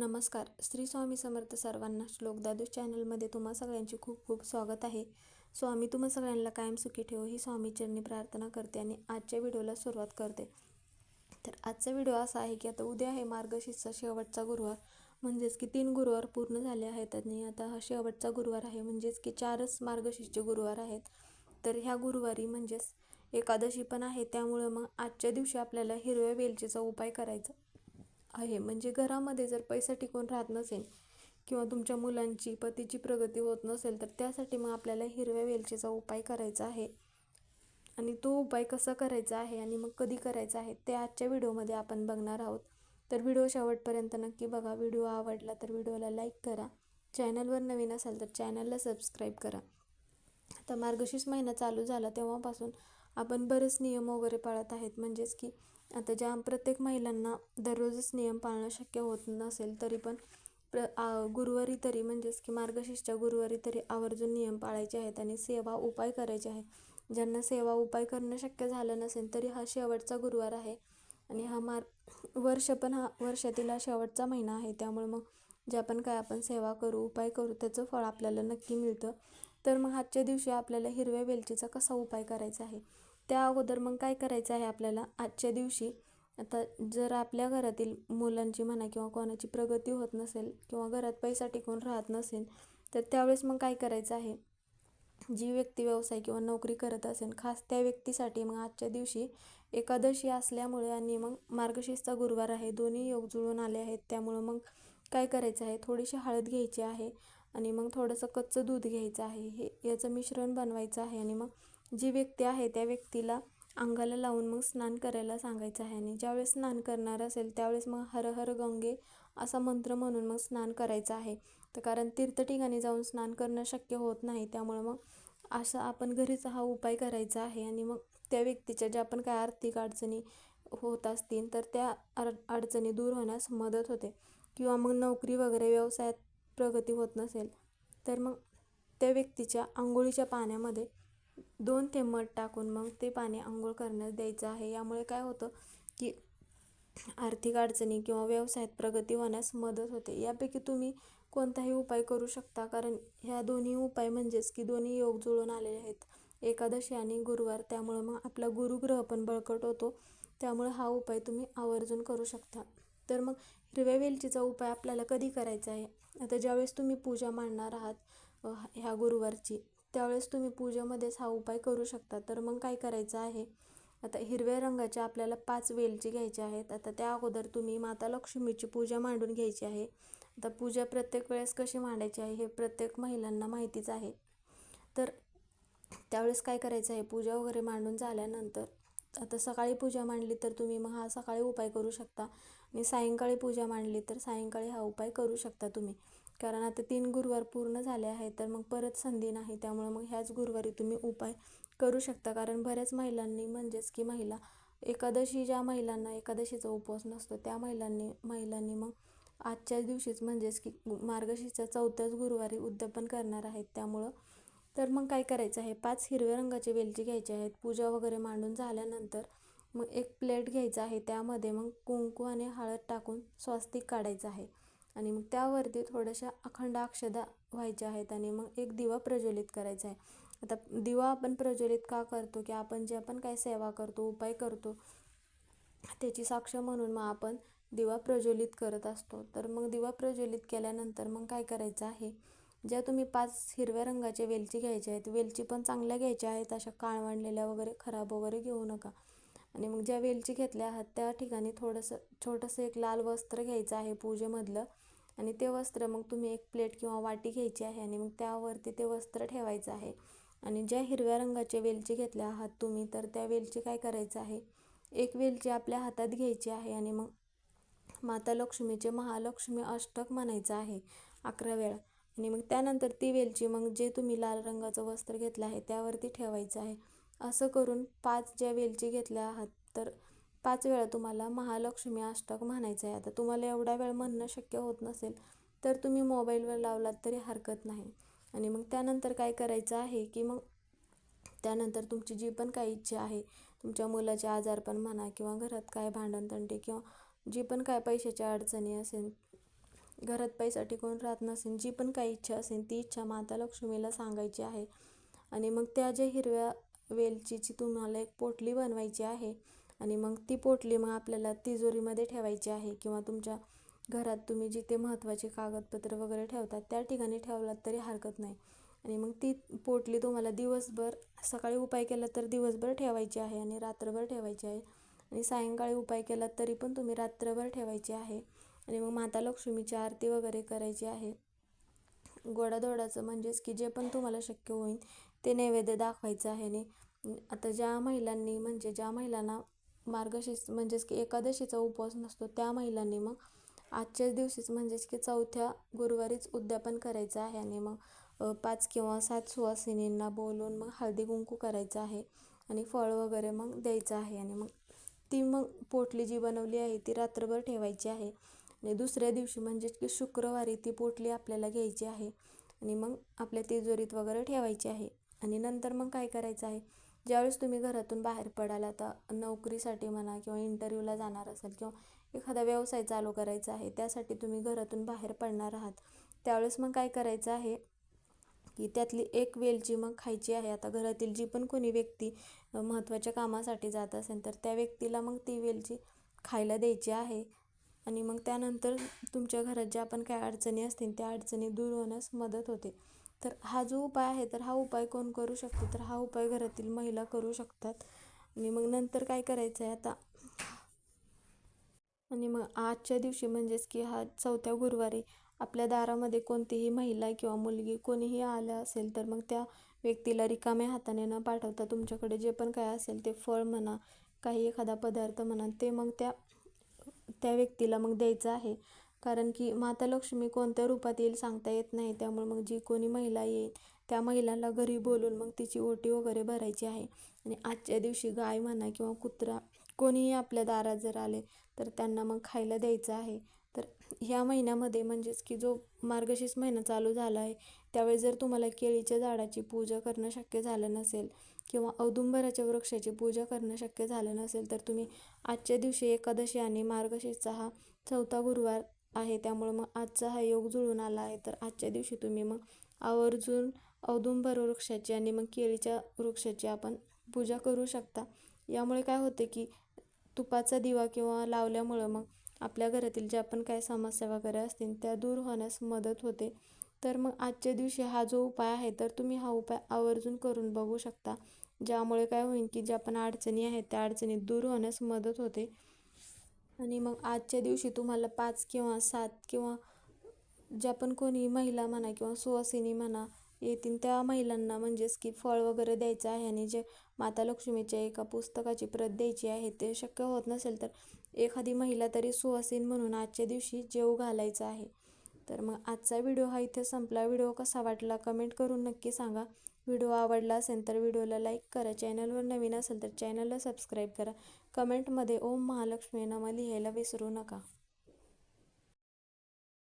नमस्कार. श्री स्वामी समर्थ सर्वांना श्लोक दादू चॅनलमध्ये तुम्हा सगळ्यांचे खूप खूप स्वागत आहे. स्वामी तुम्हा सगळ्यांना कायम सुखी ठेव ही स्वामीचरणी प्रार्थना करते आणि आजच्या व्हिडिओला सुरुवात करते. तर आजचा व्हिडिओ असा आहे की आता उद्या आहे मार्गशीर्षचा शेवटचा गुरुवार. म्हणजेच की तीन गुरुवार पूर्ण झाले आहेत आणि आता हा शेवटचा गुरुवार आहे. म्हणजेच की चारच मार्गशीर्षचे गुरुवार आहेत. तर ह्या गुरुवारी म्हणजेच एकादशी पण आहे. त्यामुळं मग आजच्या दिवशी आपल्याला हिरव्या वेलचीचा उपाय करायचा. आहे. म्हणजे घरामध्ये जर पैसा टिकून राहत नसेल किंवा तुमच्या मुलांची पतीची प्रगती होत नसेल तर त्यासाठी मग आपल्याला हिरव्या वेलचीचा उपाय करायचा आहे. आणि तो उपाय कसा करायचा आहे आणि मग कधी करायचा आहे ते आजच्या व्हिडिओमध्ये आपण बघणार आहोत. तर व्हिडिओ शेवटपर्यंत नक्की बघा. व्हिडिओ आवडला तर व्हिडिओला लाईक करा. चॅनलवर नवीन असाल तर चॅनलला सबस्क्राईब करा. आता मार्गशीर्ष महिना चालू झाला तेव्हापासून आपण बरेच नियम वगैरे पाळत आहेत. म्हणजेच की आता ज्या प्रत्येक महिलांना दररोजच नियम पाळणं शक्य होत नसेल तरी पण प्र गुरुवारी तरी म्हणजेच की मार्गशीर्षच्या गुरुवारी तरी आवर्जून नियम पाळायचे आहेत आणि सेवा उपाय करायचे आहे ज्यांना सेवा उपाय करणं शक्य झालं नसेल तरी हा शेवटचा गुरुवार आहे आणि हा मार वर्ष पण हा वर्षातील हा शेवटचा महिना आहे. त्यामुळे मग ज्या पण काय आपण सेवा करू उपाय करू त्याचं फळ आपल्याला नक्की मिळतं. तर मग आजच्या दिवशी आपल्याला हिरव्या वेलचीचा कसा उपाय करायचा आहे? त्या अगोदर मग काय करायचं आहे आपल्याला? आजच्या दिवशी आता जर आपल्या घरातील मुलांची म्हणा किंवा कोणाची प्रगती होत नसेल किंवा घरात पैसा टिकून राहत नसेल तर त्यावेळेस मग काय करायचं आहे? जी व्यक्ती व्यवसाय किंवा नोकरी करत असेल खास त्या व्यक्तीसाठी मग आजच्या दिवशी एकादशी असल्यामुळे आणि मग मार्गशीर्षचा गुरुवार आहे दोन्ही योग जुळून आले आहेत त्यामुळं मग काय करायचं आहे? थोडीशी हळद घ्यायची आहे आणि मग थोडंसं कच्चं दूध घ्यायचं आहे. हे याचं मिश्रण बनवायचं आहे आणि मग जी व्यक्ती आहे त्या व्यक्तीला अंगाला लावून मग स्नान करायला सांगायचं आहे. आणि ज्यावेळेस स्नान करणार असेल त्यावेळेस मग हर हर गंगे असा मंत्र म्हणून मग स्नान करायचं आहे. तर कारण तीर्थ ठिकाणी जाऊन स्नान करणं शक्य होत नाही त्यामुळं मग असा आपण घरीच हा उपाय करायचा आहे. आणि मग त्या व्यक्तीच्या ज्या पण काय आर्थिक अडचणी होत असतील तर त्या अडचणी दूर होण्यास मदत होते. किंवा मग नोकरी वगैरे व्यवसायात प्रगती होत नसेल तर मग त्या व्यक्तीच्या आंघोळीच्या पाण्यामध्ये दोन थेंब टाकून मग ते पाणी आंघोळ करण्यास द्यायचं आहे. यामुळे काय होतं की आर्थिक अडचणी किंवा व्यवसायात प्रगती होण्यास मदत होते. यापैकी तुम्ही कोणताही उपाय करू शकता कारण ह्या दोन्ही उपाय म्हणजेच की दोन्ही योग जुळून आलेले आहेत. एकादशी आणि गुरुवार त्यामुळं मग आपला गुरुग्रह पण बळकट होतो. त्यामुळे हा उपाय तुम्ही आवर्जून करू शकता. तर मग हिरव्या वेलचीचा उपाय आपल्याला कधी करायचा आहे? आता ज्यावेळेस तुम्ही पूजा मांडणार आहात ह्या गुरुवारची त्यावेळेस तुम्ही पूजेमध्येच हा उपाय करू शकता. तर मग काय करायचं आहे? आता हिरव्या रंगाच्या आपल्याला पाच वेलची घ्यायच्या आहेत. आता त्या अगोदर तुम्ही माता लक्ष्मीची पूजा मांडून घ्यायची आहे. आता पूजा प्रत्येक वेळेस कशी मांडायची आहे हे प्रत्येक महिलांना माहितीच आहे. तर त्यावेळेस काय करायचं आहे? पूजा वगैरे मांडून झाल्यानंतर आता सकाळी पूजा मांडली तर तुम्ही मग हा सकाळी उपाय करू शकता. आणि सायंकाळी पूजा मांडली तर सायंकाळी हा उपाय करू शकता तुम्ही. कारण आता तीन गुरुवार पूर्ण झाले आहेत तर मग परत संधी नाही त्यामुळे मग ह्याच गुरुवारी तुम्ही उपाय करू शकता. कारण बऱ्याच महिलांनी म्हणजेच की महिला एकादशी ज्या महिलांना एकादशीचा उपवास नसतो त्या महिलांनी महिलांनी मग आजच्याच दिवशीच म्हणजेच की मार्गशीर्षच्या चौथ्याच गुरुवारी उद्यापन करणार आहेत. त्यामुळं तर मग काय करायचं आहे? पाच हिरव्या रंगाचे वेलची घ्यायचे आहेत पूजा वगैरे मांडून झाल्यानंतर मग एक प्लेट घ्यायचा आहे. त्यामध्ये मग कुंकू आणि हळद टाकून स्वास्तिक काढायचं आहे. आणि मग त्यावरती थोड्याशा अखंड अक्षदा व्हायच्या आहेत आणि मग एक दिवा प्रज्वलित करायचा आहे. आता दिवा आपण प्रज्वलित का करतो? की आपण जे आपण काय सेवा करतो उपाय करतो त्याची साक्ष म्हणून मग आपण दिवा प्रज्वलित करत असतो. तर मग दिवा प्रज्वलित केल्यानंतर मग काय करायचं आहे? ज्या तुम्ही पाच हिरव्या रंगाच्या वेलची घ्यायच्या आहेत वेलची पण चांगल्या घ्यायच्या आहेत अशा काळवणलेल्या वगैरे खराब वगैरे घेऊ नका. आणि मग ज्या वेलची घेतल्या आहात त्या ठिकाणी थोडंसं छोटंसं एक लाल वस्त्र घ्यायचं आहे पूजेमधलं. आणि ते वस्त्र मग तुम्ही एक प्लेट किंवा वाटी घ्यायची आहे आणि मग त्यावरती ते वस्त्र ठेवायचं आहे. आणि ज्या हिरव्या रंगाचे वेलची घेतल्या आहात तुम्ही तर त्या वेलची काय करायचं आहे? एक वेलची आपल्या हातात घ्यायची आहे आणि मग माता लक्ष्मीचे महालक्ष्मी अष्टक म्हणायचं आहे अकरा वेळा. आणि मग त्यानंतर ती वेलची मग जे तुम्ही लाल रंगाचं वस्त्र घेतलं आहे त्यावरती ठेवायचं आहे. असं करून पाच ज्या वेलची घेतल्या आहात तर पाच वेळा तुम्हाला महालक्ष्मी अष्टक म्हणायचं आहे. आता तुम्हाला एवढा वेळ म्हणणं शक्य होत नसेल तर तुम्ही मोबाईलवर लावलात तरी हरकत नाही. आणि मग त्यानंतर काय करायचं आहे की मग त्यानंतर तुमची जी पण काही इच्छा आहे तुमच्या मुलाचे आजारपण म्हणा किंवा घरात काय भांडणतंटे किंवा जी पण काय पैशाच्या अडचणी असेल घरात पैसा टिकून राहत नसेल जी पण काही इच्छा असेल ती इच्छा माता लक्ष्मीला सांगायची आहे. आणि मग त्या ज्या हिरव्या वेलचीची तुम्हाला एक पोटली बनवायची आहे आणि मग ती पोटली मग आपल्याला तिजोरीमध्ये ठेवायची आहे किंवा तुमच्या घरात तुम्ही जिथे महत्त्वाचे कागदपत्र वगैरे ठेवतात त्या ठिकाणी ठेवलात तरी हरकत नाही. आणि मग ती पोटली तुम्हाला दिवसभर सकाळी उपाय केला तर दिवसभर ठेवायची आहे आणि रात्रभर ठेवायची आहे. आणि सायंकाळी उपाय केला तरी पण तुम्ही रात्रभर ठेवायची आहे. आणि मग माता लक्ष्मीची आरती वगैरे करायची आहे. गोडाधोडाचं म्हणजेच की जे पण तुम्हाला शक्य होईल ते नैवेद्य दाखवायचं आहे आणि आता ज्या महिलांनी म्हणजे ज्या महिलांना मार्गशीर्ष म्हणजेच की एकादशीचा उपवास नसतो त्या महिलांनी मग आजच्याच दिवशीच म्हणजेच की चौथ्या गुरुवारीच उद्यापन करायचं आहे आणि मग पाच किंवा सात सुवासिनींना बोलून मग हळदी कुंकू करायचं आहे आणि फळ वगैरे मग द्यायचं आहे आणि मग ती मग पोटली जी बनवली आहे ती रात्रभर ठेवायची आहे. आणि दुसऱ्या दिवशी म्हणजेच की शुक्रवारी ती पोटली आपल्याला घ्यायची आहे आणि मग आपल्या तिजोरीत वगैरे ठेवायची आहे. आणि नंतर मग काय करायचं आहे? ज्यावेळेस तुम्ही घरातून बाहेर पडाल आता नोकरीसाठी म्हणा किंवा इंटरव्ह्यूला जाणार असाल किंवा एखादा व्यवसाय चालू करायचा आहे त्यासाठी तुम्ही घरातून बाहेर पडणार आहात. त्यावेळेस मग काय करायचं आहे की त्यातली एक वेलची मग खायची आहे. आता घरातील जी पण कोणी व्यक्ती महत्त्वाच्या कामासाठी जात असेल तर त्या व्यक्तीला मग ती वेलची खायला द्यायची आहे. आणि मग त्यानंतर तुमच्या घरात ज्या पण काय अडचणी असतील त्या अडचणी दूर होण्यास मदत होते. तर हा जो उपाय आहे तर हा उपाय कोण करू शकतो? तर हा उपाय घरातील महिला करू शकतात. आणि मग नंतर काय करायचं आहे आता? आणि मग आजच्या दिवशी म्हणजेच की हा चौथ्या गुरुवारी आपल्या दारामध्ये कोणतीही महिला किंवा मुलगी कोणीही आलं असेल तर मग त्या व्यक्तीला रिकाम्या हाताने न पाठवता तुमच्याकडे जे पण काय असेल ते फळ म्हणा काही एखादा पदार्थ म्हणा ते मग त्या त्या व्यक्तीला मग द्यायचं आहे. कारण की माता लक्ष्मी कोणत्या रूपात येईल सांगता येत नाही. त्यामुळे मग जी कोणी महिला येईल त्या महिलाला घरी बोलून मग तिची ओटी वगैरे भरायची आहे. आणि आजच्या दिवशी गाय म्हणा किंवा कुत्रा कोणीही आपल्या दारात जर आले तर त्यांना मग खायला द्यायचं आहे. तर ह्या महिन्यामध्ये म्हणजेच की जो मार्गशीर्ष महिना चालू झाला आहे त्यावेळी जर तुम्हाला केळीच्या झाडाची पूजा करणं शक्य झालं नसेल किंवा औदुंबराच्या वृक्षाची पूजा करणं शक्य झालं नसेल तर तुम्ही आजच्या दिवशी एकादशी आणि मार्गशीर्षचा हा चौथा गुरुवार आहे. त्यामुळे मग आजचा हा योग जुळून आला आहे. तर आजच्या दिवशी तुम्ही मग आवर्जून औदुंबर वृक्षाची आणि मग केळीच्या वृक्षाची आपण पूजा करू शकता. यामुळे काय होते की तुपाचा दिवा किंवा लावल्यामुळं मग आपल्या घरातील ज्या पण काय समस्या वगैरे असतील त्या दूर होण्यास मदत होते. तर मग आजच्या दिवशी हा जो उपाय आहे तर तुम्ही हा उपाय आवर्जून करून बघू शकता. ज्यामुळे काय होईल की ज्या पण अडचणी आहेत त्या अडचणी दूर होण्यास मदत होते. आणि मग आजच्या दिवशी तुम्हाला पाच किंवा सात किंवा ज्या पण कोणी महिला म्हणा किंवा सुवासिनी म्हणा येतील त्या महिलांना म्हणजेच की फळ वगैरे द्यायचं आहे आणि जे माता लक्ष्मीच्या एका पुस्तकाची प्रत द्यायची आहे ते शक्य होत नसेल तर एखादी महिला तरी सुवासीन म्हणून आजच्या दिवशी जेव घालायचं आहे. तर मग आजचा व्हिडिओ हा इथे संपला. व्हिडिओ कसा वाटला कमेंट करून नक्की सांगा. व्हिडिओ आवडला असेल तर व्हिडिओला लाईक करा. चॅनलवर नवीन असेल तर चॅनलला सबस्क्राईब करा. कमेंटमध्ये ओम महालक्ष्मी नामा लिहायला विसरू नका.